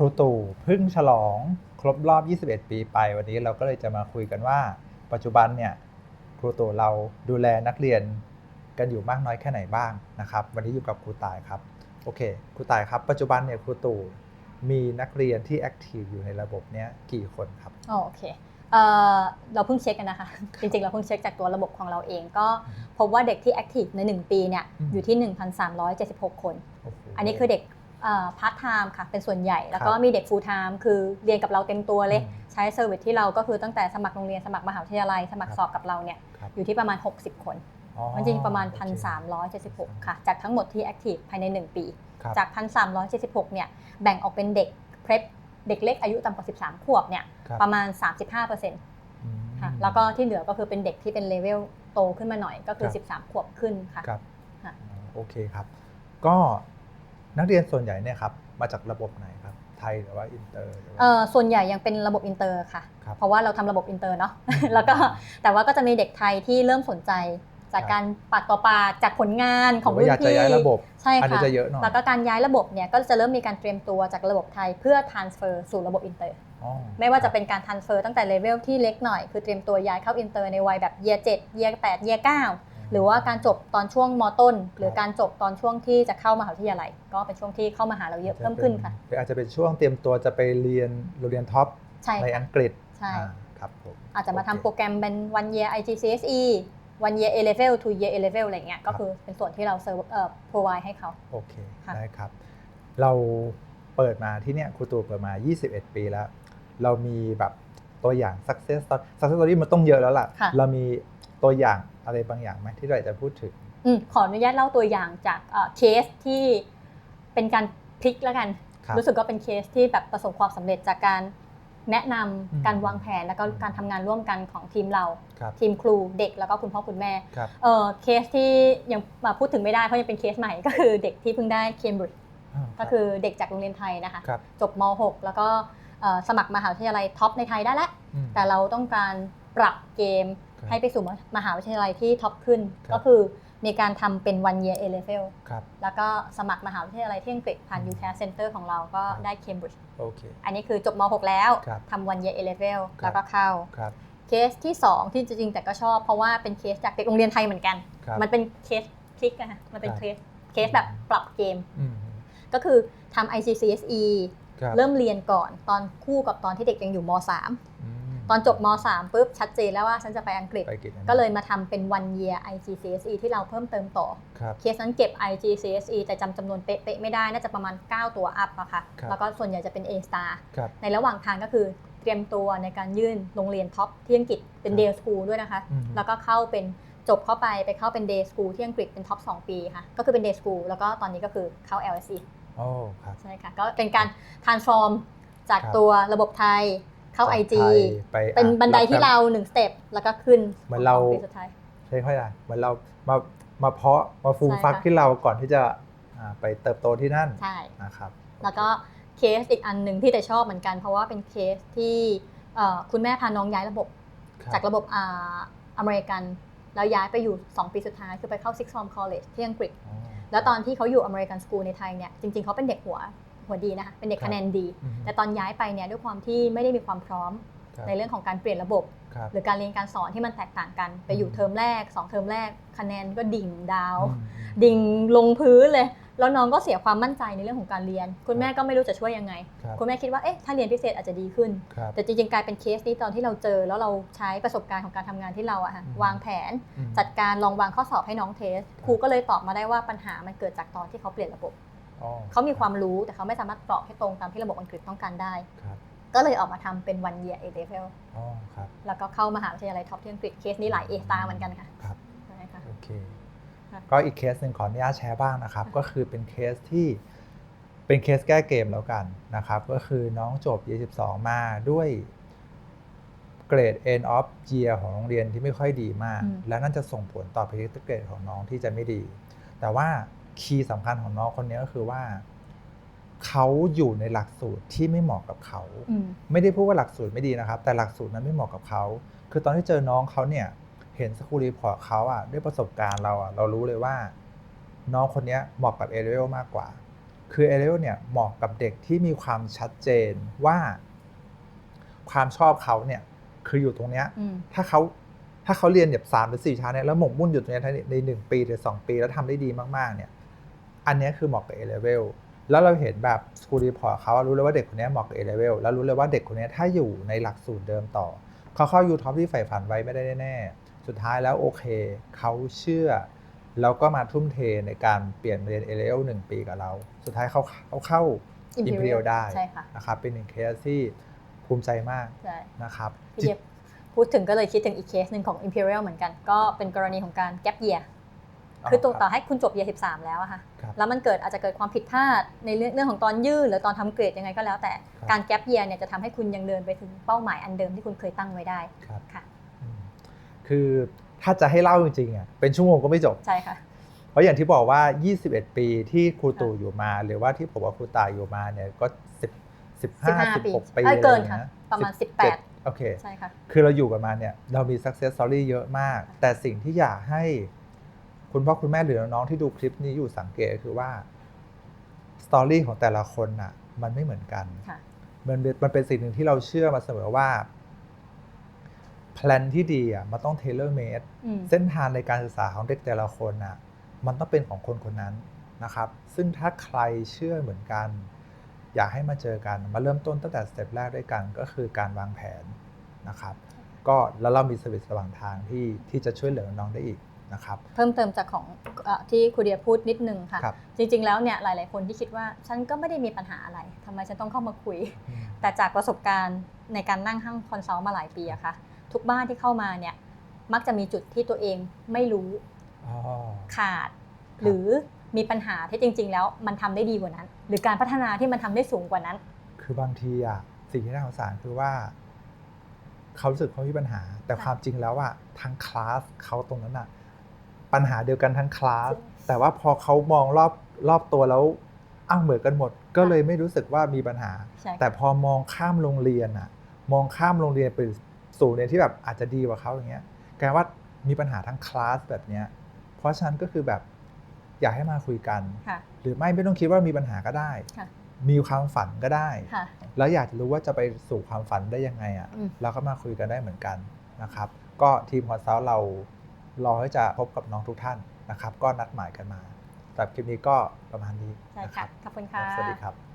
รูตู่เพิ่งฉลองครบรอบ 21 ปีไป วันนี้เราก็เลยจะมาคุยกันว่า ปัจจุบันเนี่ยครูตู่เราดูแลนักเรียนกันอยู่มากน้อยแค่ไหนบ้างนะครับ วันนี้อยู่กับครูตายครับโอเคครูตายครับปัจจุบันเนี่ยครูตู่มีนักเรียนที่แอคทีฟอยู่ในระบบเนี้ยกี่คนครับอ๋อโอเคเอ่อเราเพิ่งเช็คกันนะคะ จริงๆ เราเพิ่งเช็คจากตัวระบบของเราเองก็พบว่าเด็กที่แอคทีฟใน 1 ปีเนี่ยอืมอยู่ที่ 1,376 คนโโหอันนี้คือเด็ก พาร์ทไทม์ค่ะเป็นส่วนใหญ่ แล้วก็ครับมีเด็กฟูลไทม์คือเรียนกับเราเต็มตัวเลยอืมใช้เซอร์วิสที่เราก็คือตั้งแต่สมัครโรงเรียนสมัครมหาวิทยาลัย สมัครครับสอบกับเราเนี่ยครับอยู่ที่ประมาณ 60 คนอ๋อมันจริงๆประมาณโอเค1,376 ค่ะ จากทั้งหมดที่แอคทีฟภายใน 1 ปีครับจาก 1,376 เนี่ยแบ่งออกเป็นเด็กเพร p เด็กเล็กอายุต่ำกว่า 13 ขวบเนี่ยครับประมาณ 35%นอืมค่ะแล้วก็ที่เหลือก็คือเป็นเด็กที่เป็นเลเวลโตขึ้นมาหน่อยก็คือครับ13 ขวบขึ้นค่ะครับค่ะอ๋อโอเคครับ ก็ นักเรียนส่วนใหญ่เนี่ยครับมาจากระบบไหนครับไทยหรือว่าอินเตอร์หรือว่าเอ่อส่วนใหญ่ยังเป็นระบบอินเตอร์ค่ะครับเพราะว่าเราทำระบบอินเตอร์เนาะอืมแล้วก็แต่ว่าก็จะมีเด็กไทยที่เริ่มสนใจ จากครับการปากต่อปากจากผลงานของหรือรุ่ว่านอยากจะพี่ย้ายระบบใช่อันนี้ค่ะจะเยอะหน่อยแล้วก็การย้ายระบบเนี่ยก็จะเริ่มมีการเตรียมตัวจากระบบไทยเพื่อ transfer สู่ระบบอินเตอร์อ๋อไม่ว่าจะเป็นการ transfer ตั้งแต่เลเวลที่เล็กหน่อยคือเตรียมตัวย้ายเข้าอินเตอร์ในวัยแบบ year 7 year 8 year 9 หรือว่าการจบตอนช่วงมต้น หรือการจบตอนช่วงที่จะเข้ามหาวิทยาลัย ก็เป็นช่วงที่เข้ามาหาเราเยอะเพิ่มขึ้นค่ะอาจจะเป็นช่วงเตรียมตัวจะไปเรียนโรงเรียนท็อปใช่ในค่ะอังกฤษใช่อ่าครับผมอาจจะมาทำโอเคโปรแกรมเป็น one year IGCSE one year A level two year A level อะไรเงี้ยก็คือเป็นส่วนที่เราเซิร์ฟเอ่อ provide ให้เขาโอเคค่ะได้ครับ เราเปิดมาที่เนี่ยครูตูเปิดมา 21 ปีแล้ว เรามีแบบตัวอย่าง success story success story มันต้องเยอะแล้วล่ะค่ะเรามี ตัวอย่างอะไรบางอย่างไหมที่เราอยากจะพูดถึงอืมขออนุญาตเล่าตัวอย่างจากเอ่อเคสที่เป็นการพลิกแล้วกันครับรู้สึกว่าเป็นเคสที่แบบประสบความสำเร็จจากการแนะนำอืมการวางแผนแล้วก็การทำงานร่วมกันของทีมเราครับทีมครูเด็กแล้วก็คุณพ่อคุณแม่ครับเออเคสที่ยังมาพูดถึงไม่ได้เพราะยังเป็นเคสใหม่ก็คือเด็กที่เพิ่งได้เคมบริดจ์าก็คือเด็กจากโรงเรียนไทยนะคะครับจบม .6 แล้วก็เอ่อสมัครมหาวิทยาลัยท็อปในไทยได้แล้วอืมแต่เราต้องการปรับเกมครับ ให้ไปสู่มหาวิทยาลัยที่ท็อปขึ้นครับก็คือมีการทำเป็น one year A level ครับแล้วก็สมัครมหาวิทยาลัยที่อังกฤษผ่าน UCAS Center ของเราก็ครับได้ Cambridge โอเคอันนี้คือจบม .6 แล้วครับทำ one year A level ครับแล้วก็เข้าครับเคสที่ 2 ที่จริงๆแต่ก็ชอบ เพราะว่าเป็นเคสจากเด็กโรงเรียนไทยเหมือนกันครับมันเป็นเคสคลิกอะค่ะมันเป็นครับเคสเคสแบบปรับเกมอืมก็คือทำ ICCSE ครับเริ่มเรียนก่อนตอนคู่กับตอนที่เด็กยังอยู่ม .3 อืม ตอนจบม .3 ปุ๊บชัดเจนแล้วว่าฉันจะไปอังกฤษไปกินอันนี้ก็เลยมาทำเป็น one year IGCSE ที่เราเพิ่มเติมต่อครับเคสนั้นเก็บ IGCSE แต่จำจำนวนเป๊ะๆไม่ได้น่าจะประมาณ 9 ตัวอัพอะค่ะครับแล้วก็ส่วนใหญ่จะเป็น A star ครับในระหว่างทางก็คือเตรียมตัวในการยื่นโรงเรียนท็อปที่อังกฤษเป็นครับ day school ด้วยนะคะอืมแล้วก็เข้าเป็นจบเข้าไปไปเข้าเป็น day school ที่อังกฤษเป็นท็อป2ปีค่ะ ก็คือเป็น day school แล้วก็ตอนนี้ก็คือเข้า LSE โอ้ครับใช่ค่ะ ก็เป็นการ transform จากครับตัวระบบไทย เข้าจาก IG ไทยไปเป็นอะบันไดที่บเราหนึ่งสเต็ปแล้วก็ขึ้นเหมือนเราของปีสุดท้ายใช่ค่อยได้เหมือนเรามามาเพาะมาฟูมใช่ฟักค่ะที่เราก่อนที่จะอ่าไปเติบโตที่นั่นใช่นะครับแล้วก็เคสอีกอันหนึ่งที่แต่ชอบเหมือนกัน เพราะว่าเป็นเคสที่เอ่อคุณแม่พาน้องย้ายระบบครับจากระบบอ่าอเมริกัน แล้วย้ายไปอยู่ 2 ปีสุดท้าย คือไปเข้า Six Form College ที่อังกฤษอ๋อแล้วตอนที่เขาอยู่อเมริกันสกูลในไทยเนี่ยจริงๆเขาเป็นเด็กหัว หัวดีนะคะเป็นเด็กครับคะแนนดีอืมแต่ตอนย้ายไปเนี่ยด้วยความที่ไม่ได้มีความพร้อมครับในเรื่องของการเปลี่ยนระบบครับหรือการเรียนการสอนที่มันแตกต่างกัน ไปอยู่อืมเทอมแรก 2 เทอมแรกคะแนนก็ดิ่งดาวอืมดิ่งลงพื้นเลย แล้วน้องก็เสียความมั่นใจในเรื่องของการเรียน คุณแม่ก็ไม่รู้จะช่วยยังไงครับคุณแม่คิดว่าเอ๊ะถ้าเรียนพิเศษอาจจะดีขึ้นครับแต่จริงๆกลายเป็นเคสนี้ตอนที่เราเจอ แล้วเราใช้ประสบการณ์ของการทำงานที่เราอะค่ะอืมวางแผนอืมจัดการลองวางข้อสอบให้น้องเทสครูก็เลยตอบมาได้ว่าปัญหามันเกิดจากตอนที่เขาเปลี่ยนระบบอ๋อ เขามีความรู้แต่เขาไม่สามารถกรอกให้ตรงตามที่ระบบอังกฤษต้องการได้ครับก็เลยออกมาทำเป็น one year A level อ๋อครับแล้วก็เข้ามหาวิทยาลัยท็อปที่อังกฤษเคสนี้หลาย A star เหมือนกันค่ะครับใช่ค่ะโอเคค่ะก็อีกเคสหนึ่งขออนุญาตแชร์บ้างนะครับ ก็คือเป็นเคสที่เป็นเคสแก้เกมแล้วกันนะครับ ก็คือน้องจบ 22 มาด้วยเกรด end of year ของโรงเรียนที่ไม่ค่อยดีมากอืมและนั่นจะส่งผลต่อ predicted grade ของน้องที่จะไม่ดี แต่ว่า คีย์สำคัญของน้องคนนี้ก็คือว่าเขาอยู่ในหลักสูตรที่ไม่เหมาะกับเขาอืมไม่ได้พูดว่าหลักสูตรไม่ดีนะครับ แต่หลักสูตรนั้นไม่เหมาะกับเขา คือตอนที่เจอน้องเขาเนี่ย เห็นสกูรีพอร์ตเขาอะด้วยประสบการณ์เราอะเรารู้เลยว่า น้องคนเนี้ยเหมาะกับเอเ e ลมากกว่า คือเอเลเวลเนี่ยเหมาะกับเด็กที่มีความชัดเจนว่า ความชอบเขาเนี่ย คืออยู่ตรงเนี้ยอืมถ้าเขาถ้าเขาเรียนแบบสามหรือสี่ชั้นเนี่ยแล้วหมกมุ่นอยู่ตรงเนี้ยในหนึ่งปีหรือสองปีแล้วทำได้ดีมากๆเนี่ย อันเนี้ยคือเหมาะกับ A level แล้วเราเห็นแบบสกู l รีพอร์ตเขารู้เลยว่าเด็กคนเนี้ยเหมาะกับ A level แล้วรู้เลยว่าเด็กคนเนี้ยถ้าอยู่ในหลักสูตรเดิมต่อ เขาเข้ายูท็อปที่ใฝ่ฝันไว้ไม่ได้แน่ๆสุดท้ายแล้วโอเค เขาเชื่อ แล้วก็มาทุ่มเทในการเปลี่ยนเรียน A level หนึ่งปีกับเรา สุดท้ายเขาเขาเข้า Imperial ได้ใช่ค่ะนะครับเป็นหนึ่งเคสที่ภูมิใจมากใช่นะครับพี่เจี๊ยบพูดถึงก็เลยคิดถึงอีกเคสหนึ่งของ Imperial เหมือนกัน ก็เป็นกรณีของการ gap year คือตัวต่อให้คุณจบ year 13 แล้วอะค่ะครับแล้วมันเกิดอาจจะเกิดความผิดพลาดในเรื่องเรื่องของตอนยื่นหรือตอนทำเกรดยังไงก็แล้ว แต่ครับการ gap year เนี่ยจะทำให้คุณยังเดินไปถึงเป้าหมายอันเดิมที่คุณเคยตั้งไว้ได้ครับค่ะอืมคือถ้าจะให้เล่าจริงๆอะเป็นชั่วโมงก็ไม่จบใช่ค่ะเพราะอย่างที่บอกว่า 21 ปีที่ครูค่ะตู่อยู่มา หรือว่าที่ผมว่าครูตายอยู่มาเนี่ยก็ 10 15 15ปี16ปีเอ้ยเกินอไรค่ะงี้ยประมาณ17 18 โอเคใช่ค่ะคือเราอยู่กันมาเนี่ยเรามี success story เยอะมากค่ะแต่สิ่งที่อยากให้ คุณพ่อคุณแม่หรือน้องๆที่ดูคลิปนี้อยู่สังเกตก็คือว่าสตอรี่ของแต่ละคนน่ะ มันไม่เหมือนกันค่ะมันเป็นมันเป็นสิ่งหนึ่งที่เราเชื่อมาเสมอว่าแพลนที่ดีอะมันต้องเทเลอร์เมดอืมเส้นทางในการศึกษาของเด็กแต่ละคนน่ะ มันต้องเป็นของคนคนนั้นนะครับ ซึ่งถ้าใครเชื่อเหมือนกัน อยากให้มาเจอกัน มาเริ่มต้นตั้งแต่สเต็ปแรกด้วยกันก็คือการวางแผนนะครับ ก็แล้วเรามีสวิตระหว่างทางที่ที่จะช่วยเหลือน้องๆได้อีก นะครับเพิ่มเติมจากของเอ่อที่ครูเดียพูดนิดนึงค่ะครับจริง ๆ แล้วเนี่ยหลาย ๆ คนที่คิดว่าฉันก็ไม่ได้มีปัญหาอะไรทำไมฉันต้องเข้ามาคุย แต่จากประสบการณ์ในการนั่งห้างคอนซัลท์มาหลายปีอะค่ะ ทุกบ้านที่เข้ามาเนี่ยมักจะมีจุดที่ตัวเองไม่รู้อ๋อขาดครับหรือมีปัญหาที่จริง ๆ แล้วมันทำได้ดีกว่านั้น หรือการพัฒนาที่มันทำได้สูงกว่านั้น คือบางทีอะสิ่งที่น่าสงสารคือว่าเขารู้สึกเขามีปัญหา แต่ค่ะความจริงแล้วอะทั้งคลาสเขาตรงนั้นอะ ปัญหาเดียวกันทั้งคลาสใช่แต่ว่าพอเขามองรอบรอบตัวแล้วอ้าวเหมือนกันหมด ก็เลยไม่รู้สึกว่ามีปัญหาใช่แต่พอมองข้ามโรงเรียนอะมองข้ามโรงเรียนไปสู่เรียนที่แบบอาจจะดีกว่าเขาอย่างเงี้ยกลายว่ามีปัญหาทั้งคลาสแบบเนี้ยเพราะฉะนั้นก็คือแบบอยากให้มาคุยกันค่ะหรือไม่ไม่ต้องคิดว่ามีปัญหาก็ได้ค่ะมีความฝันก็ได้ค่ะแล้วอยากจะรู้ว่าจะไปสู่ความฝันได้ยังไงอะอืมเราก็มาคุยกันได้เหมือนกันนะครับ ก็ทีมคอนซัลท์เรา รอที่จะพบกับน้องทุกท่านนะครับ ก็นัดหมายกันมาสำหรับคลิปนี้ก็ประมาณนี้ใช่นะคค่ะรับขอบคุณค่ะสวัสดีครับ